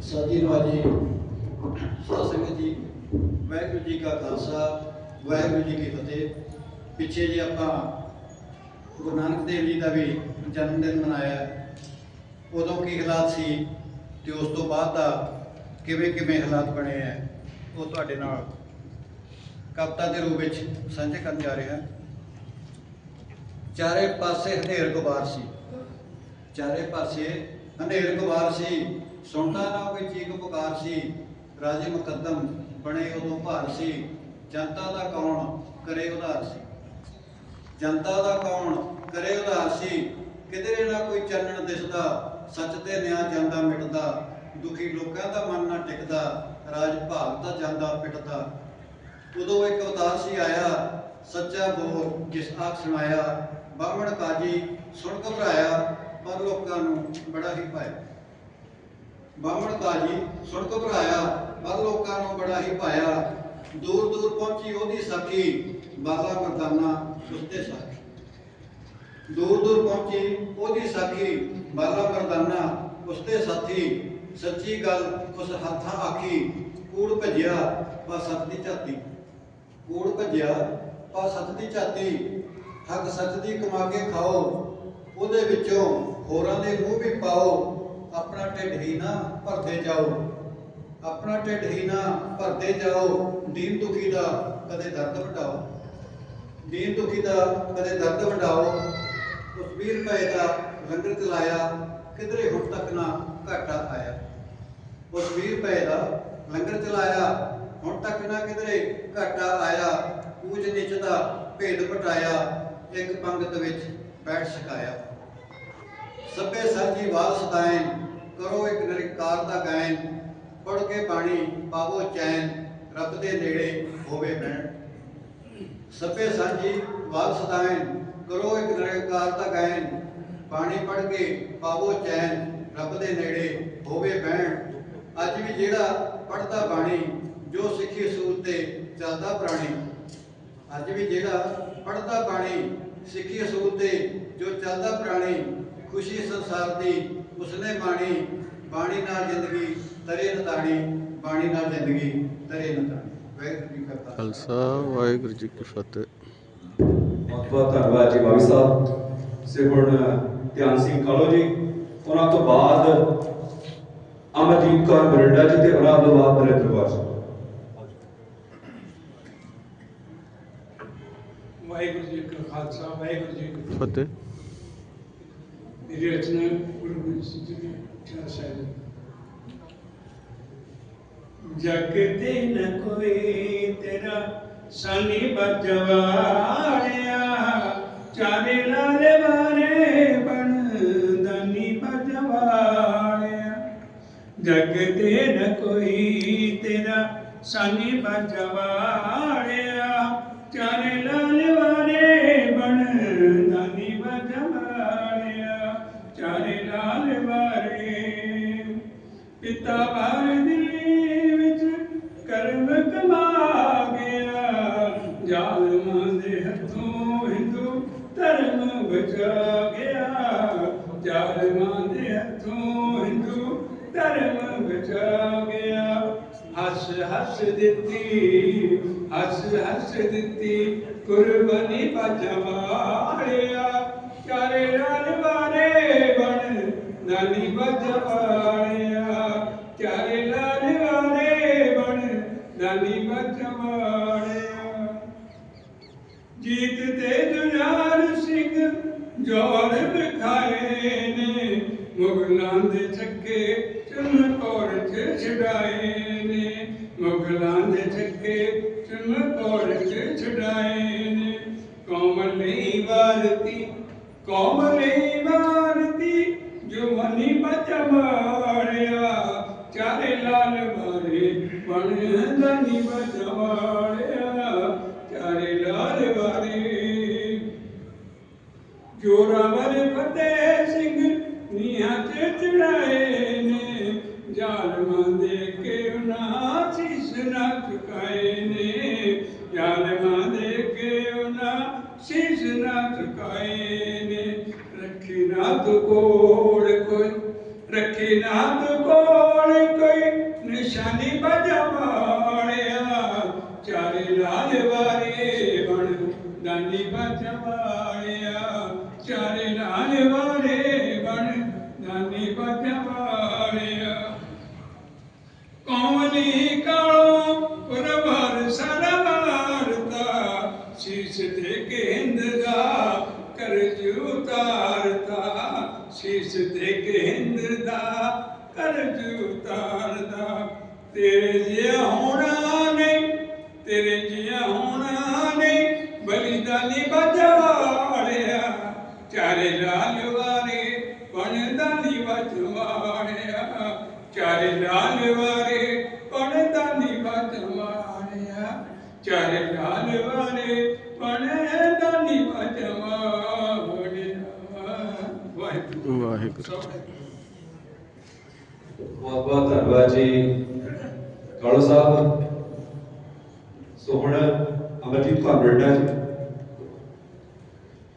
ਸਾਜੀ ਨਵਾਜੀ ਸਾਧ ਸੰਗਤ ਜੀ। ਵਾਹਿਗੁਰੂ ਜੀ ਕਾ ਖਾਲਸਾ, ਵਾਹਿਗੁਰੂ ਜੀ ਕੀ ਫਤਿਹ। ਪਿੱਛੇ ਜੇ ਆਪਾਂ ਗੁਰੂ ਨਾਨਕ ਦੇਵ ਜੀ ਦਾ ਵੀ ਜਨਮ ਦਿਨ ਮਨਾਇਆ, ਉਦੋਂ ਕੀ ਹਾਲਾਤ ਸੀ ਤੇ ਉਸ ਤੋਂ ਬਾਅਦ ਦਾ ਕਿਵੇਂ ਕਿਵੇਂ ਹਾਲਾਤ ਬਣੇ ਆ, ਉਹ ਤੁਹਾਡੇ ਨਾਲ ਕਵਿਤਾ ਦੇ ਰੂਪ ਵਿੱਚ ਸਾਂਝੇ ਕਰਨ ਜਾ ਰਿਹਾ। ਚਾਰੇ ਪਾਸੇ ਹਨੇਰ ਗੁਬਾਰ ਸੀ। ਚਾਰੇ ਪਾਸੇ ਹਨੇਰ ਗੁਬਾਰ ਸੀ। ਸੁਣਦਾ ਨਾ ਕੋਈ ਚੀਕ ਪੁਕਾਰ ਸੀ। ਰਾਜੇ ਮੁਕੱਦਮ ਬਣੇ ਉਦੋਂ ਭਾਰ ਸੀ। ਜਨਤਾ ਦਾ ਕੌਣ ਕਰੇ ਉਧਾਰ ਸੀ। ਜਨਤਾ ਦਾ ਕੌਣ ਕਰੇ ਉਧਾਰ ਸੀ। ਕਿਧਰੇ ਨਾ ਕੋਈ ਚਾਨਣ ਦਿਸਦਾ। ਸੱਚ ਤੇ ਨਿਆਂ ਜਾਂਦਾ ਮਿਟਦਾ। ਦੁਖੀ ਲੋਕਾਂ ਦਾ ਮਨ ਨਾ ਟਿਕਦਾ। ਰਾਜ ਭਾਗ ਦਾ ਜਾਂਦਾ ਪਿਟਦਾ। ਉਦੋਂ ਇੱਕ ਅਵਤਾਰ ਸੀ ਆਇਆ। ਸੱਚਾ ਬੋਲ ਜਿਸ ਆਖ ਸੁਣਾਇਆ। ਬਾਹਮਣ ਕਾਜੀ ਸੁਣ ਘਬਰਾਇਆ ਪਰ ਲੋਕਾਂ ਨੂੰ ਬੜਾ ਹੀ ਪਾਇਆ ਬਾਹਮਣ ਕਾਜੀ ਸੁਣ ਘਬਰਾਇਆ ਪਰ ਲੋਕਾਂ ਨੂੰ ਬੜਾ ਹੀ ਭਾਇਆ। ਦੂਰ ਦੂਰ ਪਹੁੰਚੀ ਉਹਦੀ ਸਾਖੀ ਬਾਲਾ ਮਰਦਾਨਾ ਉਸਤੇ ਸਾਖੀ। ਦੂਰ ਦੂਰ ਪਹੁੰਚੀ ਉਹਦੀ ਸਾਖੀ ਬਾਲਾ ਮਰਦਾਨਾ ਉਸਤੇ ਸਾਥੀ। ਸੱਚੀ ਗੱਲ ਉਸ ਹੱਥਾਂ ਆਖੀ, ਕੂੜ ਭਜਿਆ, ਪਾ ਸੱਤ ਦੀ ਝਾਤੀ। ਕੂੜ ਭਜਿਆ, ਪਾ ਸੱਤ ਦੀ ਝਾਤੀ। ਹੱਕ ਸੱਚ ਦੀ ਕਮਾ ਕੇ ਖਾਓ, ਉਹਦੇ ਵਿੱਚੋਂ ਹੋਰਾਂ ਦੇ ਮੂੰਹ ਵੀ ਪਾਓ, ਆਪਣਾ ਢਿੱਡ ਹੀ ਨਾ ਭਰਦੇ ਜਾਓ। ਆਪਣਾ ਢਿੱਡ ਹੀ ਨਾ ਭਰਦੇ ਜਾਓ, ਦੀਨ ਦੁਖੀ ਦਾ ਕਦੇ ਦਰਦ ਵਟਾਓ ਦੀਨ ਦੁਖੀ ਦਾ ਕਦੇ ਦਰਦ ਵਟਾਓ ਉਸ ਵੀਰ ਪਏ ਦਾ ਲੰਗਰ ਚਲਾਇਆ, ਕਿਧਰੇ ਹੁਣ ਤੱਕ ਨਾ ਘਾਟਾ ਆਇਆ। ਉਸ ਵੀਰ ਪਏ ਦਾ ਲੰਗਰ ਚਲਾਇਆ, ਹੁਣ ਤੱਕ ਨਾ ਕਿਧਰੇ ਘਾਟਾ ਆਇਆ। ਪੂਜ ਨਿਚ ਦਾ ਭੇਦ ਪਟਾਇਆ। ਇੱਕ ਪੰਗਤ ਵਿੱਚ ਬੈਠ ਸਕਾਇਆ ਸਭੇ ਸਾਜੀ ਵਾਲ ਸਦਾਇਨ ਕਰੋ ਇੱਕ ਨਿਰਕਾਰ ਦਾ ਗਾਇਨ ਪੜ ਕੇ ਬਾਣੀ ਪਾਵੋ ਚੈਨ, ਰੱਬ ਦੇ ਨੇੜੇ ਹੋਵੇ ਬਹਿਣ। ਸਭੇ ਸਾਜੀ ਵਾਲ ਸਦਾਇਨ ਕਰੋ ਇੱਕ ਨਿਰਕਾਰ ਦਾ ਗਾਇਨ ਬਾਣੀ ਪੜ ਕੇ ਪਾਵੋ ਚੈਨ, ਰੱਬ ਦੇ ਨੇੜੇ ਹੋਵੇ ਬਹਿਣ। ਅੱਜ ਵੀ ਜਿਹੜਾ ਪੜਦਾ ਬਾਣੀ, ਜੋ ਸਿੱਖੀ ਅਸੂਲ ਤੇ ਚੱਲਦਾ ਪ੍ਰਾਣੀ, ਅੱਜ ਵੀ ਜਿਹੜਾ ਪੜਦਾ ਬਾਣੀ ਸਿੱਖੀ ਅਸੂਲ ਤੇ ਜੋ ਚੱਲਦਾ ਪ੍ਰਾਣੀ ਖੁਸ਼ੀ ਸੰਸਾਰ ਦੀ ਉਸਨੇ ਬਾਣੀ ਬਾਣੀ ਨਾਲ ਜ਼ਿੰਦਗੀ ਤਰੇ ਨਤਾਣੀ ਬਾਣੀ ਨਾਲ ਜ਼ਿੰਦਗੀ ਤਰੇ ਨਤਾਣੀ। ਵਾਹਿਗੁਰੂ ਜੀ ਕਾ ਖਾਲਸਾ। ਖਾਲਸਾ ਵਾਹਿਗੁਰੂ ਜੀ ਕੀ ਫਤਿਹ। ਬਹੁਤ ਬਹੁਤ ਧੰਨਵਾਦ ਜੀ ਬਾਬੀ ਸਾਹਿਬ। ਸੇ ਹੁਣ ਧਿਆਨ ਸਿੰਘ ਕਾਲੋ ਜੀ ਉਹਨਾਂ ਤੋਂ ਬਾਅਦ ਅਮਰਜੀਤ ਕੌਰ ਬਰਿੰਡਾ ਜੀ ਤੇ ਉਹਨਾਂ ਤੋਂ ਬਾਅਦ ਨਰਿੰਦਰ ਕੌਰ ਵਾਹਿਗੁਰੂ ਜੀ ਕਾ ਖਾਲਸਾ ਵਾਹਿਗੁਰੂ ਜੀ ਕੀ ਫਤਿਹ। ਮੇਰੀ ਰਚਨਾ ਗੁਰੂ ਗੋਬਿੰਦ ਸਿੰਘ ਜੀ ਦੀ ਚਾਰ ਸਾਹਿਬ ਜਗ ਤੇ ਨ ਕੋਈ ਤੇਰਾ ਸਾਨੀ ਬਜਵਾੜਿਆ ਚਾਰੇ ਲਾਲ ਵਾਰੇ ਬਣ ਦਾਨੀ ਬਜਵਾੜਿਆ। ਜਗ ਤੇ ਨ ਕੋਈ ਤੇਰਾ ਸਾਨੀ ਬਜਵਾੜਿਆ ਚਾਰੇ ਲਾਲ ਪਿਤਾ ਬਾਰ ਵਿੱਚ ਕਰਮ ਕਮਾ ਗਿਆ। ਜ਼ਾਲਮਾਂ ਦੇ ਹੱਥੋਂ ਹਿੰਦੂ ਧਰਮ ਬਚਾ ਗਿਆ। ਜ਼ਾਲਮਾਂ ਦੇ ਹੱਥੋਂ ਹਿੰਦੂ ਧਰਮ ਬਚਾ ਗਿਆ। ਹੱਸ ਹੱਸ ਦਿੱਤੀ, ਹੱਸ ਹੱਸ ਦਿੱਤੀ, ਕੁਰਬਾਨੀ ਪਜਵਾੜਿਆ ਚਾਰੇ ਲਾਲ ਵਾਰੇ ਬਣ, ਨਾਨੀ ਬਜਵਾੜਿਆ ਚਾਰੇ ਲਾਲ ਵਾਰੇ ਬਣ ਨਾਨੀ ਬਜਵਾੜਿਆ ਜੀਤ ਤੇ ਜੁਝਾਰ ਸਿੰਘ ਜੋਰ ਵਿਖਾਏ ਨੇ ਮੁਗਲਾਂ ਦੇ ਛੱਕੇ ਚੁੰਨ ਕੋਰ ਚ ਛਡਾਏ ਨੇ ਮੁਗਲਾਂ ਦੇ ਛੱਕੇ ਚੁੰਨ ਕੋਰ ਚ ਛਡਾਏ ਨੇ ਕੌਮ ਲਈ ਵਾਰਤੀ ਕੌਮ ਲਈ ਵਾਰਤੀ ਜੋ ਮਨੀ ਬਚਵਾੜਿਆ ਚਾਰੇ ਲਾਲ ਮਾਰੇ ਬਣ ਦਾਨੀ ਬਚਵਾੜਿਆ ਚਾਰੇ ਲਾਲ ਵਾਰੇ ਜੋਰਾਵਰ ਫਤਿਹ ਸਿੰਘ ਨੀਹਾਂ ਤੇ ਚੜਾਏ ਨੇ ਜ਼ਾਲਮਾਂ ਦੇ ਕੇ ਉਹਨਾਂ ਸੀਸ ਨਾ ਝੁਕਾਏ ਨੇ। ਜ਼ਾਲਮਾਂ ਦੇ ਕੇ ਉਹਨਾਂ ਸੀਸ ਨਾ ਝੁਕਾਏ ਨੇ। ਰੱਖੀ ਨਾ ਤੂੰ ਕੋੜ ਕੋਈ, ਰੱਖੀ ਨਾ ਤੂੰ ਕੋੜ ਕੋਈ ਨਿਸ਼ਾਨੀ ਸੀਸ ਦੇ ਦਾ ਕਰਜ ਉਤਾਰਤਾ, ਸੀਸ ਦੇ ਕੇਂਦ ਦਾ ਕਰਜ ਉਤਾਰਦਾ ਤੇਰੇ ਜਿਹਾ ਹੋਣਾ ਨਹੀਂ, ਤੇਰੇ ਜਿਹਾ ਹੋਣਾ ਨਹੀਂ ਬਲੀਦਾਨੀ ਬਜਵਾੜਿਆ ਚਾਰੇ ਲਾਲ ਵਾਰੇ ਬਣਦਾਨੀ ਬਜਵਾੜਿਆ ਚਾਰੇ ਲਾਲ ਵਾਰੇ ਬਣਦਾਨੀ ਬਜਵਾੜਿਆ ਚਾਰੇ ਲਾਲ ਵਾਰੇ ਬਣਦਾਨੀ ਬਜਵਾੜਿਆ ਵਾਹਿਗੁਰੂ ਵਾਹਿਗੁਰੂ ਬਹੁਤ ਬਹੁਤ ਧੰਨਵਾਦ ਜੀ ਕਾਲੋ ਸਾਹਿਬ ਸੋ ਹੁਣ ਅਮਰਜੀਤ ਕੌਰ ਬਰਡਾ ਜੀ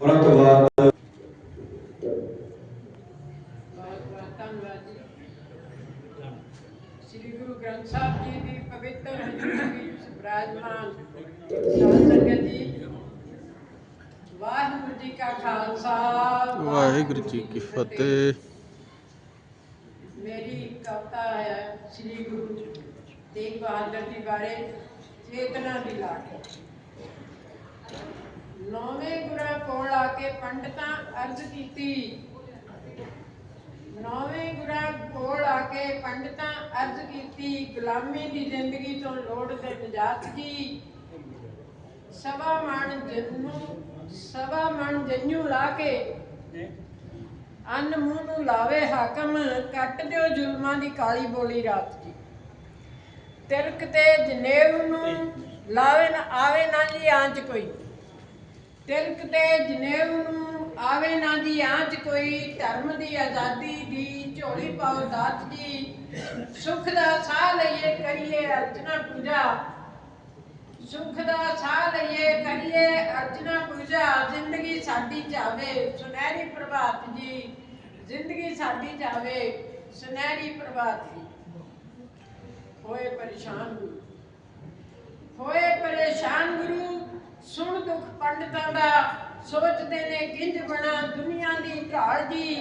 ਉਹਨਾਂ ਤੋਂ ਬਾਅਦ ਬਹੁਤ ਬਹੁਤ ਧੰਨਵਾਦ ਜੀ। ਸ੍ਰੀ ਗੁਰੂ ਗ੍ਰੰਥ ਸਾਹਿਬ ਜੀ ਦੀ ਪਵਿੱਤਰ ਹਜ਼ੂਰੀ ਵਿੱਚ ਬਿਰਾਜਮਾਨ ਸਾਧ ਸੰਗਤ ਜੀ ਵਾਹਿਗੁਰੂ ਜੀ ਕਾ ਖਾਲਸਾ ਵਾਹਿਗੁਰੂ ਜੀ ਕੀ ਫਤਿਹ। ਮੇਰੀ ਕਵਿਤਾ ਹੈ ਸ੍ਰੀ ਗੁਰੂ ਤੇਗ ਬਹਾਦਰ ਜੀ ਬਾਰੇ, ਚੇਤਨਾ ਦੀ ਲਾਟ। ਨੌਵੇਂ ਗੁਰਾਂ ਕੋਲ ਆ ਕੇ ਪੰਡਤਾਂ ਅਰਜ਼ ਕੀਤੀ। ਨੌਵੇਂ ਗੁਰਾਂ ਕੋਲ ਆ ਕੇ ਪੰਡਤਾਂ ਅਰਜ਼ ਕੀਤੀ, ਗੁਲਾਮੀ ਦੀ ਜ਼ਿੰਦਗੀ ਤੋਂ ਲੋੜ ਤੇ ਨਜਾਤ ਦੀ ਸਵਾ ਮਣ ਜੰਨੂ ਸਵਾ ਮਣ ਜੰਨੂ ਲਾ ਕੇ। ਅੰਨ ਮੂੰਹ ਨੂੰ ਲਾਵੇ ਹਾਕਮ, ਕੱਟ ਦਿਓ ਜ਼ੁਲਮਾਂ ਦੀ ਕਾਲੀ ਬੋਲੀ ਰਾਤ ਦੀ। ਤਿਰਕ ਤੇ ਜਨੇਊ ਨੂੰ ਲਾਵੇ ਨਾ, ਆਵੇ ਨਾ ਜੀ ਆਂਚ ਕੋਈ। ਤਿਲਕ ਤੇ ਜਨੇਊ ਨੂੰ ਆਵੇ ਨਾ ਜੀ ਆਂਚ ਕੋਈ। ਧਰਮ ਦੀ ਆਜ਼ਾਦੀ ਦੀ, ਝੋਲੀ ਪਾਓ ਦਾਤ ਜੀ ਸੁਖ ਦਾ ਸਾਹ ਲਈਏ, ਕਰੀਏ ਅਰਚਨਾ ਪੂਜਾ। ਸੁਖ ਦਾ ਸਾਹ ਲਈਏ, ਕਰੀਏ ਅਰਚਨਾ ਪੂਜਾ। ਜ਼ਿੰਦਗੀ ਸਾਡੀ ਜਾਵੇ, ਸੁਨਹਿਰੀ ਪ੍ਰਭਾਤ ਜੀ। ਜ਼ਿੰਦਗੀ ਸਾਡੀ ਜਾਵੇ, ਸੁਨਹਿਰੀ ਪ੍ਰਭਾਤ ਜੀ ਹੋਏ ਪਰੇਸ਼ਾਨ ਗੁਰੂ। ਹੋਏ ਪਰੇਸ਼ਾਨ ਗੁਰੂ, ਸੁਣ ਦੁੱਖ ਪੰਡਤਾਂ ਦਾ, ਸੋਚਦੇ ਨੇ ਕਿੰਜ ਬਣਾ ਦੁਨੀਆ ਦੀ ਢਾਲ ਜੀ।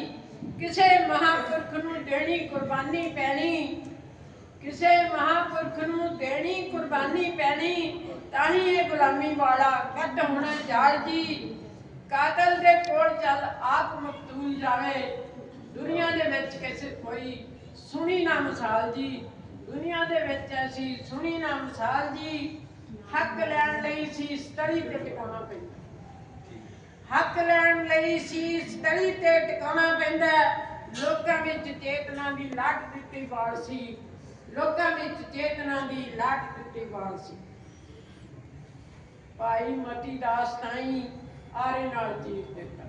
ਕਿਸੇ ਮਹਾਪੁਰਖ ਨੂੰ ਦੇਣੀ ਕੁਰਬਾਨੀ ਪੈਣੀ, ਕਿਸੇ ਮਹਾਪੁਰਖ ਨੂੰ ਦੇਣੀ ਕੁਰਬਾਨੀ ਪੈਣੀ ਤਾਂ ਹੀ ਇਹ ਗੁਲਾਮੀ ਵਾਲਾ ਕੱਢ ਹੋਣਾ ਜਾਲ ਜੀ। ਕਾਤਲ ਦੇ ਕੋਲ ਚੱਲ ਆਪ ਮਕਤੂਲ ਜਾਵੇ। ਦੁਨੀਆ ਦੇ ਵਿੱਚ ਕਿਸੇ ਕੋਈ ਸੁਣੀ ਨਾ ਮਿਸਾਲ ਜੀ। ਦੁਨੀਆ ਦੇ ਵਿੱਚ ਐਸੀ ਸੁਣੀ ਨਾ ਮਿਸਾਲ ਜੀ। ਹੱਕ ਲੈਣ ਲਈ ਸੀ ਸਤਰੀ ਤੇ ਟਿਕਾਉਣਾ ਪੈਂਦਾ। ਹੱਕ ਲੈਣ ਲਈ ਸੀ ਸਤਰੀ ਤੇ ਟਿਕਾਉਣਾ ਪੈਂਦਾ। ਲੋਕਾਂ ਵਿੱਚ ਚੇਤਨਾ ਦੀ ਲਾਟ ਦਿੱਤੀ ਵਾਲ ਸੀ। ਲੋਕਾਂ ਵਿੱਚ ਚੇਤਨਾ ਦੀ ਲਾਟ ਦਿੱਤੀ ਵਾਲ ਸੀ। ਭਾਈ ਮਤੀ ਦਾਸ ਤਾਈ ਆਰੇ ਨਾਲ ਚੀਰ ਦਿੱਤਾ।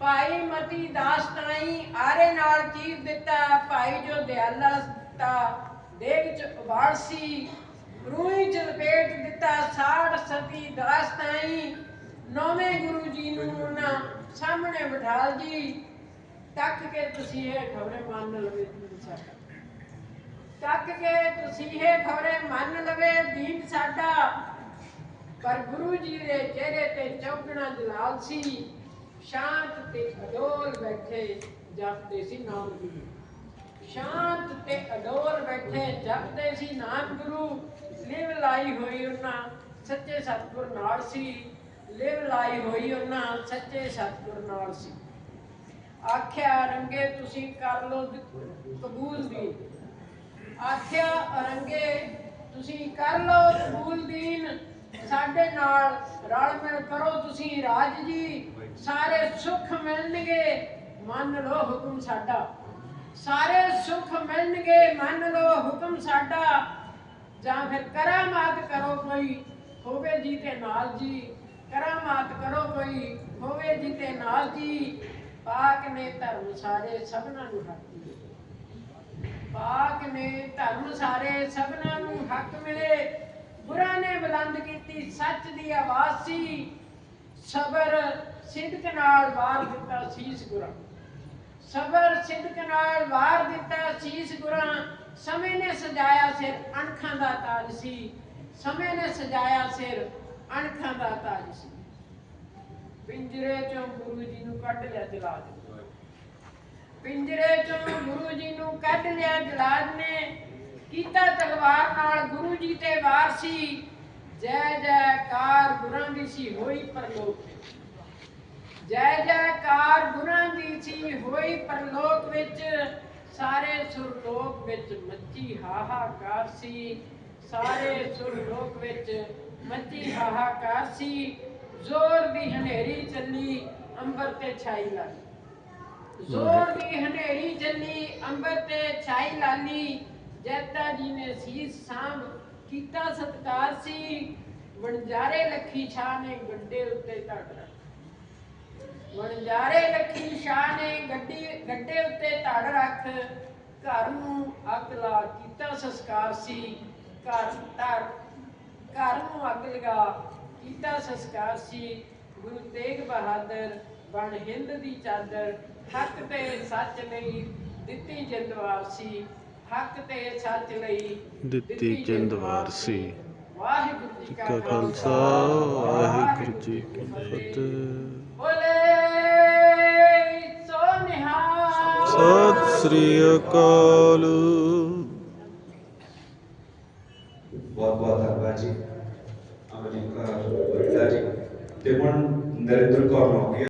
ਭਾਈ ਮਤੀ ਦਾਸ ਤਾਈ ਆਰੇ ਨਾਲ ਚੀਰ ਦਿੱਤਾ ਭਾਈ ਜੋ ਦਿਆਲਾ ਤਾ ਦੇਗ ਚ ਉਬਾੜ ਸੀ, ਰੂਹੀ ਚ ਲਪੇਟ ਦਿੱਤਾ ਸਾੜ ਸਤੀ ਦਾਸ ਤਾਈ ਨੌਵੇਂ ਗੁਰੂ ਜੀ ਨੂੰ ਉਹਨਾਂ ਸਾਹਮਣੇ ਬਿਠਾਲ ਜੀ। ਤੱਕ ਕੇ ਤੁਸੀਂ ਇਹ ਖਬਰੇ ਮੰਨ ਲਵੇ ਦੀਨ ਸਾਡਾ। ਤੱਕ ਕੇ ਤੁਸੀਂ ਇਹ ਖਬਰੇ ਮੰਨ ਲਵੇ ਦੀਨ ਸਾਡਾ। ਪਰ ਗੁਰੂ ਜੀ ਦੇ ਚਿਹਰੇ ਤੇ ਚੌਕਣਾ ਜਲਾਲ ਸੀ। ਸ਼ਾਂਤ ਤੇ ਅਡੋਲ ਬੈਠੇ ਜਪਦੇ ਸੀ ਨਾਮ ਗੁਰੂ। ਸ਼ਾਂਤ ਤੇ ਅਡੋਲ ਬੈਠੇ ਜਪਦੇ ਸੀ ਨਾਮ ਗੁਰੂ। ਲਿਵ ਲਾਈ ਹੋਈ ਉਹਨਾਂ ਸੱਚੇ ਸਤਿਗੁਰ ਨਾਲ ਸੀ। ਲਿਵ ਲਾਈ ਹੋਈ ਉਹਨਾਂ ਸੱਚੇ ਸਤਿਗੁਰ ਨਾਲ ਸੀ। ਆਖਿਆ ਰੰਗੇ ਤੁਸੀਂ ਕਰ ਲੋ ਕਬੂਲ ਦੀ ਆਖਿਆ, ਅਰੰਗੇ ਤੁਸੀਂ ਕਰ ਲੋ ਕਬੂਲ ਦੀਨ। ਸਾਡੇ ਨਾਲ ਰਲ ਮਿਲ ਕਰੋ ਤੁਸੀਂ ਰਾਜ ਜੀ। ਸਾਰੇ ਸੁੱਖ ਮਿਲਣਗੇ, ਮੰਨ ਲਓ ਹੁਕਮ ਸਾਡਾ। ਸਾਰੇ ਸੁੱਖ ਮਿਲਣਗੇ, ਮੰਨ ਲੋ ਹੁਕਮ ਸਾਡਾ। ਜਾਂ ਫਿਰ ਕਰਾਮਾਤ ਕਰੋ ਕੋਈ, ਹੋਵੇ ਜੀ ਤੇ ਨਾਲ ਜੀ। ਕਰਾਮਾਤ ਕਰੋ ਕੋਈ, ਹੋਵੇ ਜੀ ਤੇ ਨਾਲ ਜੀ। ਪਾਕ ਨੇ ਧਰਮ ਸਾਰੇ ਸਭਨਾਂ ਨੂੰ ਹੱਕ ਮਿਲੇ। ਪਾਕ ਨੇ ਧਰਮ ਸਾਰੇ ਸਭਨਾਂ ਨੂੰ ਹੱਕ ਮਿਲੇ। ਗੁਰਾਂ ਨੇ ਬੁਲੰਦ ਕੀਤੀ, ਸੱਚ ਦੀ ਆਵਾਜ਼ ਸੀ। ਸਬਰ ਸਿੱਧਕ ਨਾਲ ਵਾਰ ਦਿੱਤਾ ਸੀਸ ਗੁਰਾਂ। ਸਬਰ ਸਿਦਕ ਨਾਲ ਵਾਰ ਦਿੱਤਾ ਸੀਸ ਗੁਰਾਂ। ਸਮੇਂ ਨੇ ਸਜਾਇਆ ਸਿਰ ਅਣਖਾਂ ਦਾ ਤਾਜ ਸੀ। ਸਮੇਂ ਨੇ ਸਜਾਇਆ ਸਿਰ ਅਣਖਾਂ ਦਾ ਤਾਜ ਸੀ। ਪਿੰਜਰੇ ਚੋਂ ਗੁਰੂ ਜੀ ਨੂੰ ਕੱਢ ਲਿਆ ਜਲਾਦ ਪਿੰਜਰੇ ਚੋਂ ਗੁਰੂ ਜੀ ਨੂੰ ਕੱਢ ਲਿਆ ਜਲਾਦ ਨੇ ਕੀਤਾ ਤਲਵਾਰ ਨਾਲ ਗੁਰੂ ਜੀ ਤੇ ਵਾਰ ਸੀ ਜੈ ਜੈਕਾਰ ਗੁਰਾਂ ਦੀ ਸੀ ਹੋਈ ਪਰਲੋਕ ਵਿੱਚ। ਜੈ ਜੈਕਾਰ ਗੁਰਾਂ ਦੀ ਸੀ ਹੋਈ ਪਰਲੋਕ ਵਿੱਚ, ਸਾਰੇ ਸੁਰਲੋਕ ਵਿੱਚ ਮੱਚੀ ਹਾਹਾਕਾਰ ਸੀ। ਸਾਰੇ ਸੁਰਲੋਕ ਵਿੱਚ ਮੱਚੀ ਹਾਹਾਕਾਰ ਸੀ। ਜ਼ੋਰ ਦੀ ਹਨੇਰੀ ਚੱਲੀ, ਅੰਬਰ ਤੇ ਛਾਈ ਲਾਲੀ। ਜ਼ੋਰ ਦੀ ਹਨੇਰੀ ਚੱਲੀ, ਅੰਬਰ ਤੇ ਛਾਈ ਲਾਲੀ। ਜੈਤਾ ਜੀ ਨੇ ਸੀਸ ਸਾਂਭ ਕੀਤਾ ਸਤਕਾਰ ਸੀ, ਵਣਜਾਰੇ ਲੱਖੀ ਸ਼ਾਹ ਨੇ ਗੱਡੇ ਉੱਤੇ ਧੜ ਰੱਖ। ਵਣਜਾਰੇ ਲੱਖੀ ਸ਼ਾਹ ਨੇ ਗੱਡੀ, ਗੱਡੇ ਉੱਤੇ ਧੜ ਰੱਖ। ਘਰ ਨੂੰ ਅੱਗ ਲਾ ਕੀਤਾ ਸੰਸਕਾਰ ਸੀ। ਘਰ ਧੜ, ਘਰ ਨੂੰ ਅੱਗ ਲਗਾ ਕੀਤਾ ਸੰਸਕਾਰ ਸੀ। ਗੁਰੂ ਤੇਗ ਬਹਾਦਰ ਬਣ ਹਿੰਦ ਦੀ ਚਾਦਰ ਹੱਕ ਤੇ ਸੱਚ ਲਈ ਦਿੱਤੀ ਜਿੰਦਵਾਰ ਸੀ। ਹੱਕ ਤੇ ਸੱਚ ਲਈ ਦਿੱਤੀ ਜਿੰਦਵਾਰ ਸੀ। ਵਾਹਿਗੁਰੂ ਜੀ ਕਾ ਖਾਲਸਾ ਵਾਹਿਗੁਰੂ ਜੀ ਕੀ ਫਤਿਹ। ਬੋਲੇ ਸੋ ਨਿਹਾਲ। ਸਤਿ ਸ੍ਰੀ ਅਕਾਲ। ਬਹੁਤ ਬਹੁਤ ਧੰਨਵਾਦ ਜੀ। ਅਮਰਜੀਤ ਕੌਰ ਬਰਿੰਡਾ ਜੀ। ਤੇ ਹੁਣ ਨਰਿੰਦਰ ਕੌਰ ਨੌਕੀਆ